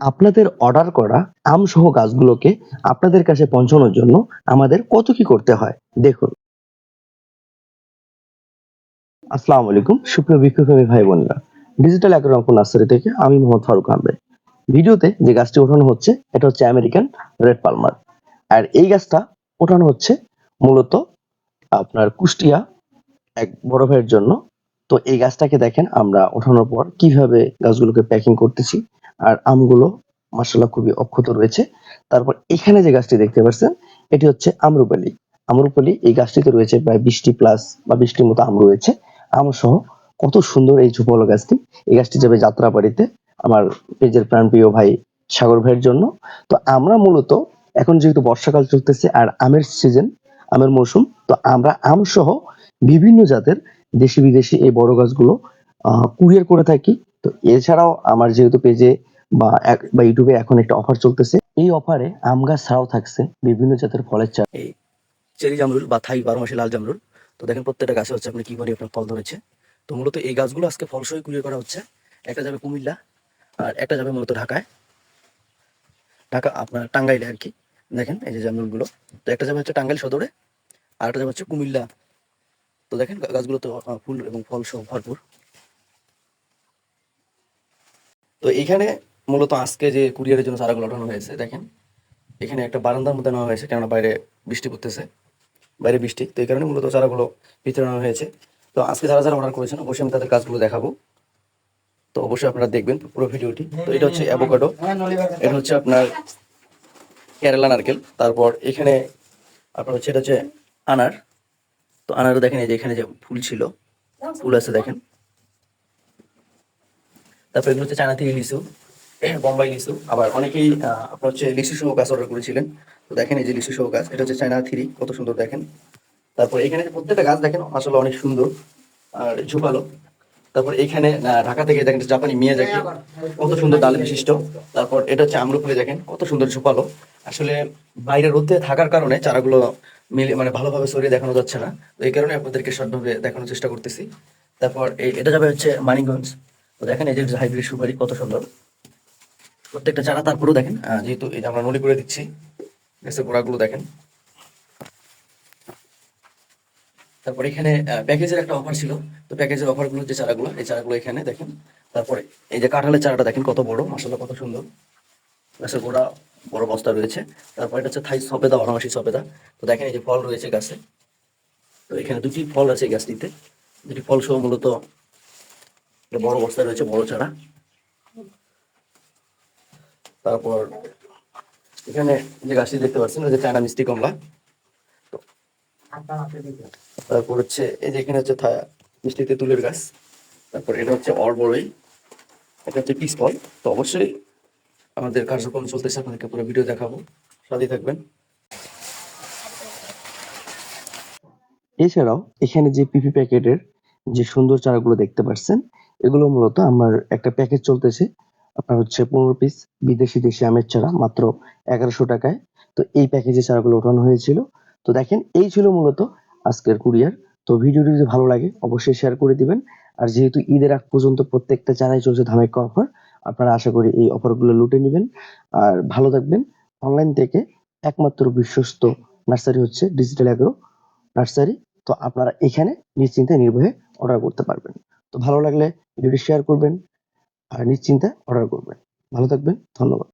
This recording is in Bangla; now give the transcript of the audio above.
আপনাদের অর্ডার করা আম সহ গাছগুলোকে আপনাদের কাছে পৌঁছানোর জন্য আমাদের কত কি করতে হয়? দেখুন। আসসালামু আলাইকুম, সুপ্রিয় বিক্ষোভী ভাই বোনেরা। ডিজিটাল অ্যাগ্রোনফ নার্সারি থেকে আমি মোহাম্মদ ফারুক আহমেদ। ভিডিওতে যে গাছটি ওঠানো হচ্ছে, এটা হচ্ছে আমেরিকান রেড পালমার আর এই গাছটা ওঠানো হচ্ছে মূলত আপনার কুষ্টিয়া এক বড় ভাইয়ের জন্য। তো এই গাছটাকে দেখেন, আমরা ওঠানোর পর কীভাবে গাছগুলোকে প্যাকিং করতেছি। আর আমগুলো মাসাল্লাহ খুবই অক্ষত রয়েছে। তারপর এখানে যে গাছটি দেখতে পাচ্ছেন, এটি হচ্ছে আমরুপালি। আমরুপালি এই গাছটিতে রয়েছে প্রায় বিশটি প্লাস বা বিশটির মতো আম রয়েছে। আম সহ কত সুন্দর এই ঝুপলো গাছটি। এই গাছটি যাবে যাত্রাবাড়িতে আমার পেজের প্রাণপ্রিয় ভাই সাগর ভাইয়ের জন্য। তো আমরা মূলত এখন যেহেতু বর্ষাকাল চলতেছে আর আমের সিজন আমের মৌসুম, তো আমরা আম সহ বিভিন্ন জাতের দেশি বিদেশি এই বড় গাছগুলো কুরিয়ার করে থাকি। তো এছাড়াও আমার যেহেতু পেজে বা বা ইউটিউবে এখন একটা অফার চলতেছে। এই অফারে আম গাছ ছাড়াও থাকছে বিভিন্ন জাতের ফলের চারা। এই চেরি জামরুল বা থাই বারো মাসে লাল জামরুল। তো দেখেন প্রত্যেকটা গাছে হচ্ছে আপনি কি করে আপনার ফল ধরেছে। তো মূলত এই গাছগুলো আজকে ফলসই কুড়িয়ে করা হচ্ছে। একটা যাবে কুমিল্লা আর একটা যাবে মূলত ঢাকায়। ঢাকা আপনার টাঙ্গাইলে আর কি। দেখেন এই যে জামরুলগুলো। তো একটা যাবে হচ্ছে টাঙ্গাইল সদরে আর একটা যাবে হচ্ছে কুমিল্লা। তো দেখেন গাছগুলো তো ফুল এবং ফল সহ ভরপুর। তো এইখানে মূলত আজকে যে কুরিয়ারের জন্য চারাগুলো ওঠানো হয়েছে, দেখেন। এখানে একটা বারান্দার মধ্যে নেওয়া হয়েছে, কেননা বাইরে বৃষ্টি পড়তেছে। বাইরে বৃষ্টি, তো এই কারণে মূলত চারাগুলো ভিতরে নেওয়া হয়েছে। তো আজকে যারা যারা অর্ডার করেছেন, অবশ্যই আমি তাদের কাজগুলো দেখাবো। তো অবশ্যই আপনারা দেখবেন পুরো ভিডিওটি। তো এটা হচ্ছে অ্যাভোকাডো এটা হচ্ছে আপনার কেরালা নারকেল। তারপর এখানে আপনার হচ্ছে, এটা হচ্ছে আনার। তো আনারও দেখেন, এই যে এখানে যে ফুল ছিল, ফুল আছে দেখেন। তারপর এগুলো হচ্ছে চায়না থেকে লিচু বোম্বাই লিচু আবার অনেকেই আপনার হচ্ছে লিচু সহ গাছ অর্ডার করেছিলেন। তো দেখেন এই যে লিচু সহ গাছ, এটা হচ্ছে চায়না থ্রি, কত সুন্দর দেখেন। তারপর এখানে প্রত্যেকটা গাছ দেখেন আসলে অনেক সুন্দর আর ঝুপালো। তারপর এখানে ঢাকা থেকে দেখেন জাপানি মিয়া দেখে কত সুন্দর ডাল বিশিষ্ট। তারপর এটা হচ্ছে আমরুপুরি দেখেন, কত সুন্দর ঝুপালো। আসলে বাইরে রোদে থাকার কারণে চারাগুলো মিলে মানে ভালোভাবে সরিয়ে দেখানো যাচ্ছে না। তো এই কারণে আপনাদেরকে শর্টভাবে দেখানোর চেষ্টা করতেছি। তারপর এটা যাবে হচ্ছে মানিকগঞ্জ। তো দেখেন এই যে হাইব্রিড সুপারি, কত সুন্দর। প্রত্যেকটা চারা তারপরেও দেখেন যেহেতু এই যে আমরা নলি করে দিচ্ছি গাছের গোড়াগুলো দেখেন। তারপর এখানে প্যাকেজের একটা অফার ছিল। তো প্যাকেজের অফারগুলো যে চারাগুলো, এই চারাগুলো এখানে দেখেন। তারপরে এই যে কাঁঠালের চারাটা দেখেন, কত বড় মাসাল্লাহ কত সুন্দর। গাছের গোড়া, বড় বস্তা রয়েছে। তারপর এটা হচ্ছে থাই সবেদা বারোমাসি সবেদা। তো দেখেন এই যে ফল রয়েছে গাছে। তো এখানে দুটি ফল আছে এই গাছটিতে। দুটি ফল সহ মূলত বড় বস্তা রয়েছে বড় চারা। তারপর এখানে যে গাছটি দেখতে পাচ্ছেন, ওই যে চায়না মিষ্টি কমলা। তারপর হচ্ছে এই যে এখানে হচ্ছে মিষ্টি তেঁতুলের গাছ। তারপর এটা হচ্ছে অরবড়ই। এটা হচ্ছে পিস ফল। তো অবশ্যই আমাদের কার্যক্রম চলতেছে, আপনাদেরকে পুরো ভিডিও দেখাবো। সাথে থাকবেন। এছাড়াও এখানে যে পিপি প্যাকেটের যে সুন্দর চারাগুলো দেখতে পাচ্ছেন, এগুলো মূলত আমার একটা প্যাকেজ চলতেছে। আপনার হচ্ছে পনেরো পিস বিদেশি দেশি আমের চারা মাত্র এগারোশো টাকায়। তো এই প্যাকেজে চারাগুলো ওঠানো হয়েছিল। তো দেখেন, এই ছিল মূলত আজকের কুরিয়ার। তো ভিডিওটি যদি ভালো লাগে, অবশ্যই শেয়ার করে দিবেন। আর যেহেতু ঈদের আগ পর্যন্ত প্রত্যেকটা চারাই চলছে ধামাকা অফার আপনারা আশা করি এই অফারগুলো লুটে নেবেন। আর ভালো থাকবেন। অনলাইন থেকে একমাত্র বিশ্বস্ত নার্সারি হচ্ছে ডিজিটাল অ্যাগ্রো নার্সারি তো আপনারা এখানে নিশ্চিন্তে নির্ভয়ে অর্ডার করতে পারবেন। তো ভালো লাগলে ভিডিওটি শেয়ার করবেন। আর নিশ্চিন্তে অর্ডার করবেন। ভালো থাকবেন ধন্যবাদ।